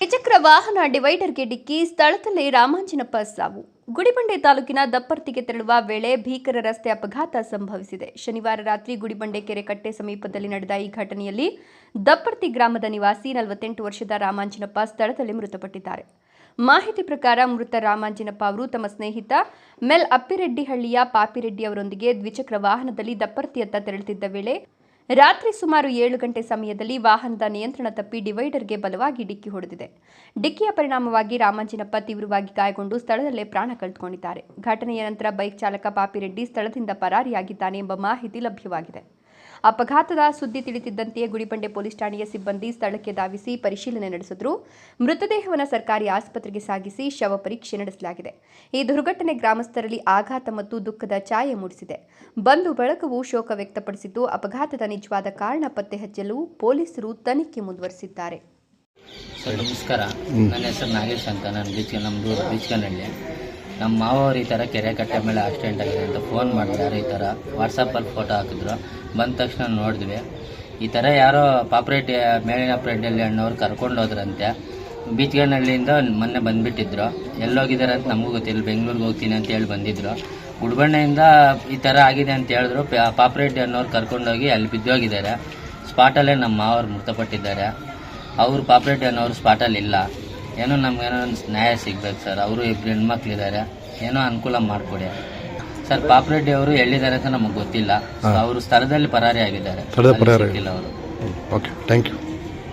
ದ್ವಿಚಕ್ರ ವಾಹನ ಡಿವೈಡರ್ಗೆ ಡಿಕ್ಕಿ ಸ್ಥಳದಲ್ಲಿ ರಾಮಾಂಜನಪ್ಪ ಸಾವು. ಗುಡಿಬಂಡೆ ತಾಲೂಕಿನ ದಪ್ಪರ್ತಿಗೆ ತೆರಳುವ ವೇಳೆ ಭೀಕರ ರಸ್ತೆ ಅಪಘಾತ ಸಂಭವಿಸಿದೆ. ಶನಿವಾರ ರಾತ್ರಿ ಗುಡಿಬಂಡೆ ಕೆರೆ ಕಟ್ಟೆ ಸಮೀಪದಲ್ಲಿ ನಡೆದ ಈ ಘಟನೆಯಲ್ಲಿ ದಪ್ಪರ್ತಿ ಗ್ರಾಮದ ನಿವಾಸಿ ನಲವತ್ತೆಂಟು ವರ್ಷದ ರಾಮಾಂಜನಪ್ಪ ಸ್ಥಳದಲ್ಲಿ ಮೃತಪಟ್ಟಿದ್ದಾರೆ. ಮಾಹಿತಿ ಪ್ರಕಾರ ಮೃತ ರಾಮಾಂಜನಪ್ಪ ಅವರು ತಮ್ಮ ಸ್ನೇಹಿತ ಮೆಲ್ ಅಪ್ಪಿರೆಡ್ಡಿಹಳ್ಳಿಯ ಪಾಪಿರೆಡ್ಡಿ ಅವರೊಂದಿಗೆ ದ್ವಿಚಕ್ರ ವಾಹನದಲ್ಲಿ ದಪ್ಪರ್ತಿಯತ್ತ ತೆರಳುತ್ತಿದ್ದ ವೇಳೆ ರಾತ್ರಿ ಸುಮಾರು ಏಳು ಗಂಟೆ ಸಮಯದಲ್ಲಿ ವಾಹನದ ನಿಯಂತ್ರಣ ತಪ್ಪಿ ಡಿವೈಡರ್ಗೆ ಬಲವಾಗಿ ಡಿಕ್ಕಿ ಹೊಡೆದಿದೆ. ಡಿಕ್ಕಿಯ ಪರಿಣಾಮವಾಗಿ ರಾಮಾಂಜಿನಪ್ಪ ತೀವ್ರವಾಗಿ ಗಾಯಗೊಂಡು ಸ್ಥಳದಲ್ಲೇ ಪ್ರಾಣ ಕಳೆದುಕೊಂಡಿದ್ದಾರೆ. ಘಟನೆಯ ನಂತರ ಬೈಕ್ ಚಾಲಕ ಪಾಪಿರೆಡ್ಡಿ ಸ್ಥಳದಿಂದ ಪರಾರಿಯಾಗಿದ್ದಾನೆ ಎಂಬ ಮಾಹಿತಿ ಲಭ್ಯವಾಗಿದೆ. ಅಪಘಾತದ ಸುದ್ದಿ ತಿಳಿದಿದ್ದಂತೆಯೇ ಗುಡಿಬಂಡೆ ಪೊಲೀಸ್ ಠಾಣೆಯ ಸಿಬ್ಬಂದಿ ಸ್ಥಳಕ್ಕೆ ಧಾವಿಸಿ ಪರಿಶೀಲನೆ ನಡೆಸಿದ್ರು. ಮೃತದೇಹವನ್ನು ಸರ್ಕಾರಿ ಆಸ್ಪತ್ರೆಗೆ ಸಾಗಿಸಿ ಶವ ಪರೀಕ್ಷೆ ನಡೆಸಲಾಗಿದೆ. ಈ ದುರ್ಘಟನೆ ಗ್ರಾಮಸ್ಥರಲ್ಲಿ ಆಘಾತ ಮತ್ತು ದುಃಖದ ಛಾಯೆ ಮೂಡಿಸಿದೆ. ಬಂಧು ಬಳಕವು ಶೋಕ ವ್ಯಕ್ತಪಡಿಸಿದ್ದು ಅಪಘಾತದ ನಿಜವಾದ ಕಾರಣ ಪತ್ತೆ ಹಚ್ಚಲು ಪೊಲೀಸರು ತನಿಖೆ ಮುಂದುವರೆಸಿದ್ದಾರೆ. ಸರ್ ನಮಸ್ಕಾರ. ನನ್ನ ಹೆಸರು ನಾಗೇಶ್ ಅಂತ. ನಾನು ಬೀಚ್ ನಮ್ಮದು ಬೀಚ್ಕನಹಳ್ಳಿ ನಮ್ಮ ಮಾವ ಈ ಥರ ಕೆರೆ ಕಟ್ಟೆ ಮೇಲೆ ಆಕ್ಸಿಡೆಂಟ್ ಆಗಿದೆ ಅಂತ ಫೋನ್ ಮಾಡಿದ್ದಾರೆ. ಈ ಥರ ವಾಟ್ಸಪ್ಪಲ್ಲಿ ಫೋಟೋ ಹಾಕಿದ್ರು. ಬಂದ ತಕ್ಷಣ ನೋಡಿದ್ವಿ. ಈ ಥರ ಯಾರೋ ಪಾಪ್ರೇಟ್ ಮೇಲಿನ ಪ್ರೆಡ್ಡಲ್ಲಿ ಅಣ್ಣವ್ರು ಕರ್ಕೊಂಡು ಹೋದ್ರಂತೆ ಬೀಚ್ಗನಹಳ್ಳಿಯಿಂದ ಮೊನ್ನೆ ಬಂದುಬಿಟ್ಟಿದ್ರು. ಎಲ್ಲೋಗಿದ್ದಾರೆ ಅಂತ ನಮಗೂ ಗೊತ್ತಿಲ್ಲ. ಬೆಂಗಳೂರಿಗೆ ಹೋಗ್ತೀನಿ ಅಂತ ಹೇಳಿ ಬಂದಿದ್ರು. ಗುಡ್ಬಣ್ಣೆಯಿಂದ ಈ ಥರ ಆಗಿದೆ ಅಂತ ಹೇಳಿದ್ರು. ಪ- ಪಾಪ್ರೆಡ್ಡಿ ಅನ್ನೋರು ಕರ್ಕೊಂಡೋಗಿ ಅಲ್ಲಿ ಬಿದ್ದೋಗಿದ್ದಾರೆ. ಸ್ಪಾಟಲ್ಲೇ ನಮ್ಮ ಮಾವರು ಮೃತಪಟ್ಟಿದ್ದಾರೆ. ಅವರು ಪಾಪ್ರೇಟ್ ಅನ್ನೋರು ಸ್ಪಾಟಲ್ಲಿ ಇಲ್ಲ. ಏನೋ ನಮಗೇನೋ ನ್ಯಾಯ ಸಿಗ್ಬೇಕು ಸರ್. ಅವರು ಇಬ್ಬರು ಹೆಣ್ಮಕ್ಳಿದ್ದಾರೆ. ಏನೋ ಅನುಕೂಲ ಮಾಡಿಕೊಡಿ. ಸರ್ ಪಾಪ್ರೆಡ್ಡಿ ಅವರು ಎಲ್ಲಿದ್ದಾರೆ ಅಂತ ನಮಗೆ ಗೊತ್ತಿಲ್ಲ. ಅವರು ಸ್ಥಳದಲ್ಲಿ ಪರಾರಿ ಆಗಿದ್ದಾರೆ ಸ್ಥಳದಲ್ಲಿ ಪರಾರಿ ಸಿಕ್ಕಿಲ್ಲ ಅವರು. Okay thank you